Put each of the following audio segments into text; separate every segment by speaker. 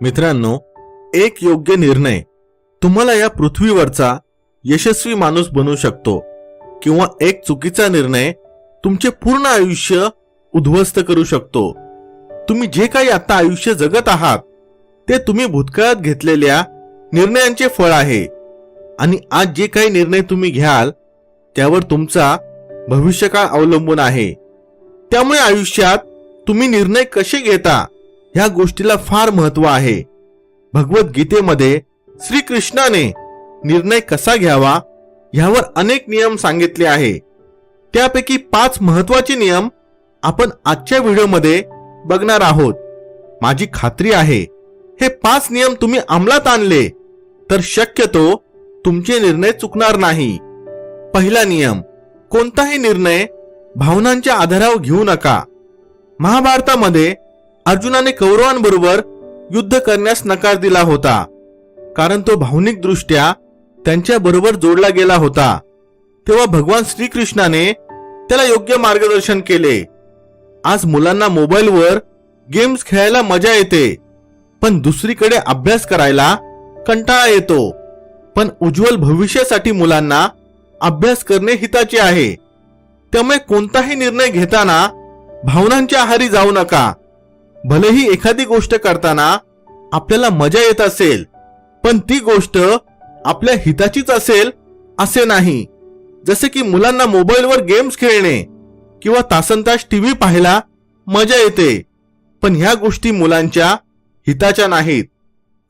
Speaker 1: मित्रांनो एक योग्य निर्णय. तुम्हाला या पृथ्वीवरचा यशस्वी माणूस बनवू शकतो किंवा एक चुकीचा निर्णय तुमचे पूर्ण आयुष्य उद्ध्वस्त करू शकतो. तुम्ही जे काही आता आयुष्य जगत आहात ते तुम्ही भूतकाळात घेतलेल्या निर्णयांचे फळ आहे. आणि आज जे काही निर्णय तुम्ही घ्याल त्यावर तुमचा भविष्यकाळ अवलंबून आहे. त्यामुळे आयुष्यात तुम्ही निर्णय कसे घेता? ह्या गोष्टीला फार महत्त्व आहे. भगवद्गीतेमध्ये श्रीकृष्णाने निर्णय कसा घ्यावा ह्यावर अनेक नियम सांगितले आहे. त्यापैकी पाच महत्त्वाचे नियम आपण आजच्या व्हिडिओमध्ये बघणार आहोत. माझी खात्री आहे हे पाच नियम तुम्ही अंमलात आणले तर शक्यतो तुमचे निर्णय चुकणार नाही. पहिला नियम कोणताही निर्णय भावनांच्या आधारावर घेऊ नका. महाभारतामध्ये अर्जुनाने कौरवांबरोबर युद्ध करण्यास नकार दिला होता कारण तो भावनिकदृष्ट्या त्यांच्या बरोबर जोडला गेला होता. तेव्हा भगवान श्रीकृष्णाने त्याला योग्य मार्गदर्शन केले. आज मुलांना मोबाईलवर गेम्स खेळायला मजा येते पण दुसरीकडे अभ्यास करायला कंटाळा येतो. पण उज्ज्वल भविष्यासाठी मुलांना अभ्यास करणे हिताचे आहे. त्यामुळे कोणताही निर्णय घेताना भावनांच्या आहारी जाऊ नका. भलेही एखादी गोष्ट करताना आपल्याला मजा येत असेल पण ती गोष्ट आपल्या हिताचीच असेल असे नाही. जसे की मुलांना मोबाईलवर गेम्स खेळणे किंवा तासनतास टीव्ही पाहायला मजा येते पण ह्या गोष्टी मुलांच्या हिताच्या नाहीत.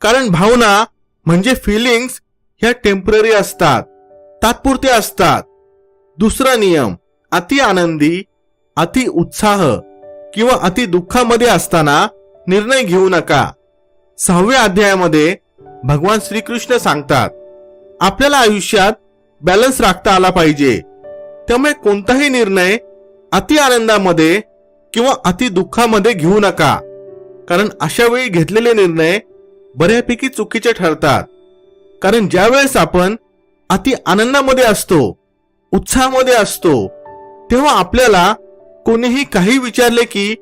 Speaker 1: कारण भावना म्हणजे फिलिंग्स ह्या टेंपररी असतात तात्पुरते असतात. दुसरा नियम अति आनंदी अति उत्साह. किंवा अति दुःखामध्ये असताना निर्णय घेऊ नका. सहाव्या अध्यायामध्ये भगवान श्रीकृष्ण सांगतात आपल्याला आयुष्यात बॅलन्स राखता आला पाहिजे. त्यामुळे कोणताही निर्णय अति आनंदामध्ये किंवा अति दुःखामध्ये घेऊ नका. कारण अशा वेळी घेतलेले निर्णय बऱ्यापैकी चुकीचे ठरतात. कारण ज्या वेळेस आपण अति आनंदामध्ये असतो उत्साहामध्ये असतो तेव्हा आपल्याला कोणीही काही विचारले की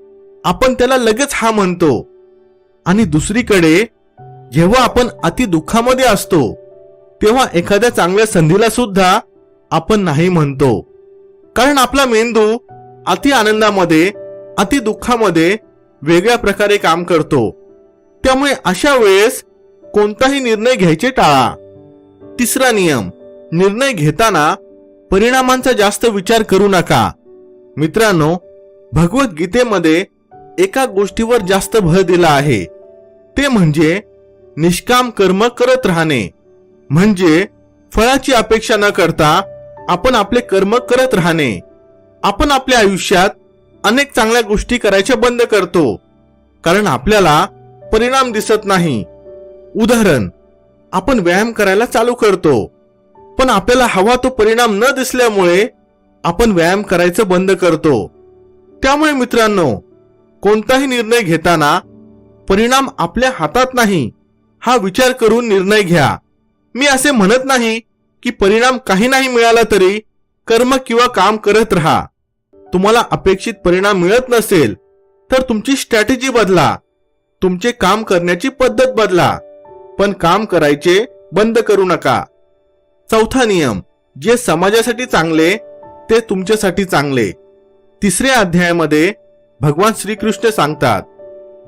Speaker 1: आपण त्याला लगेच हा म्हणतो. आणि दुसरीकडे जेव्हा आपण अति दुःखामध्ये असतो तेव्हा एखाद्या चांगल्या संधीला सुद्धा आपण नाही म्हणतो. कारण आपला मेंदू अति आनंदामध्ये अति दुःखामध्ये वेगळ्या प्रकारे काम करतो. त्यामुळे अशा वेळेस कोणताही निर्णय घ्यायचे टाळा. तिसरा नियम निर्णय घेताना परिणामांचा जास्त विचार करू नका. मित्रांनो भगवद्गीतेमध्ये एका गोष्टीवर जास्त भर दिला आहे. ते म्हणजे निष्काम कर्म करत राहणे. म्हणजे फळाची अपेक्षा न करता आपण आपले कर्म करत राहणे. आपण आपल्या आयुष्यात अनेक चांगल्या गोष्टी करायच्या बंद करतो. कारण आपल्याला परिणाम दिसत नाही. उदाहरण आपण व्यायाम करायला चालू करतो. पण आपल्याला हवा तो परिणाम न दिसल्यामुळे आपण व्यायाम करायचं बंद करतो. त्यामुळे मित्रांनो कोणताही निर्णय घेताना परिणाम आपल्या हातात नाही हा विचार करून निर्णय घ्या. मी असे म्हणत नाही की परिणाम काही नाही मिळाला तरी कर्म किंवा काम करत राहा. तुम्हाला अपेक्षित परिणाम मिळत नसेल तर तुमची स्ट्रॅटेजी बदला. तुमचे काम करण्याची पद्धत बदला. पण काम करायचे बंद करू नका. चौथा नियम जे समाजासाठी चांगले ते तुमच्यासाठी चांगले. तिसऱ्या अध्यायामध्ये भगवान श्रीकृष्ण सांगतात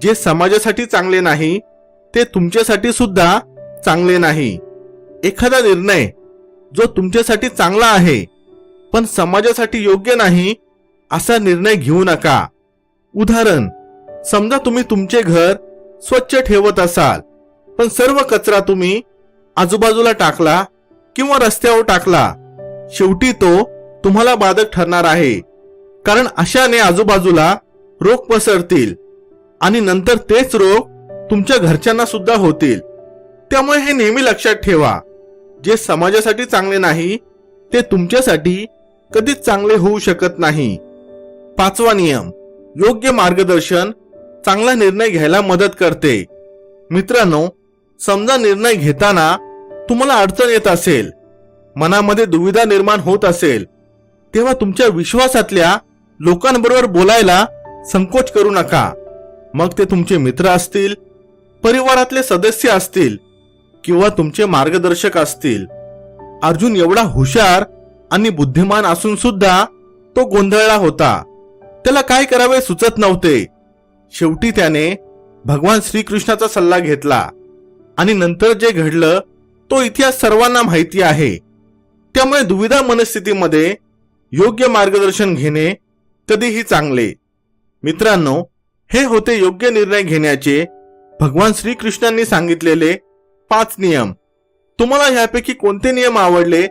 Speaker 1: जे समाजासाठी चांगले नाही ते तुमच्यासाठी सुद्धा चांगले नाही. एखादा निर्णय जो तुमच्यासाठी चांगला आहे पण समाजासाठी योग्य नाही असा निर्णय घेऊ नका. उदाहरण समजा तुम्ही तुमचे घर स्वच्छ ठेवत असाल पण सर्व कचरा तुम्ही आजूबाजूला टाकला किंवा रस्त्यावर टाकला शेवटी तो तुम्हाला बाधक ठरणार आहे. कारण अशाने आजूबाजूला रोग पसरतील आणि नंतर तेच रोग तुमच्या घरच्यांना सुद्धा होतील. त्यामुळे हे नेहमी लक्षात ठेवा. जे समाजासाठी चांगले नाही ते तुमच्यासाठी कधीच चांगले होऊ शकत नाही. पाचवा नियम योग्य मार्गदर्शन चांगला निर्णय घ्यायला मदत करते. मित्रांनो समजा निर्णय घेताना तुम्हाला अडचण येत असेल मनामध्ये दुविधा निर्माण होत असेल तेव्हा तुमच्या विश्वासातल्या लोकांबरोबर बोलायला संकोच करू नका. मग ते तुमचे मित्र असतील परिवारातले सदस्य असतील किंवा तुमचे मार्गदर्शक असतील. अर्जुन एवढा हुशार आणि बुद्धिमान असून सुद्धा तो गोंधळला होता. त्याला काय करावे सुचत नव्हते. शेवटी त्याने भगवान श्रीकृष्णाचा सल्ला घेतला. आणि नंतर जे घडलं तो इतिहास सर्वांना माहिती आहे. त्यामुळे दुविधा मनस्थितीमध्ये योग्य मार्गदर्शन घेणे कधीही चांगले. मित्रांनो हे होते योग्य निर्णय घेण्याचे भगवान श्रीकृष्णांनी सांगितलेले पाच नियम. तुम्हाला ह्यापैकी कोणते नियम आवडले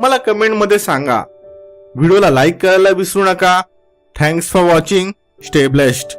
Speaker 1: मला कमेंटमध्ये सांगा. व्हिडिओला लाईक करायला विसरू नका. Thanks for watching stay blessed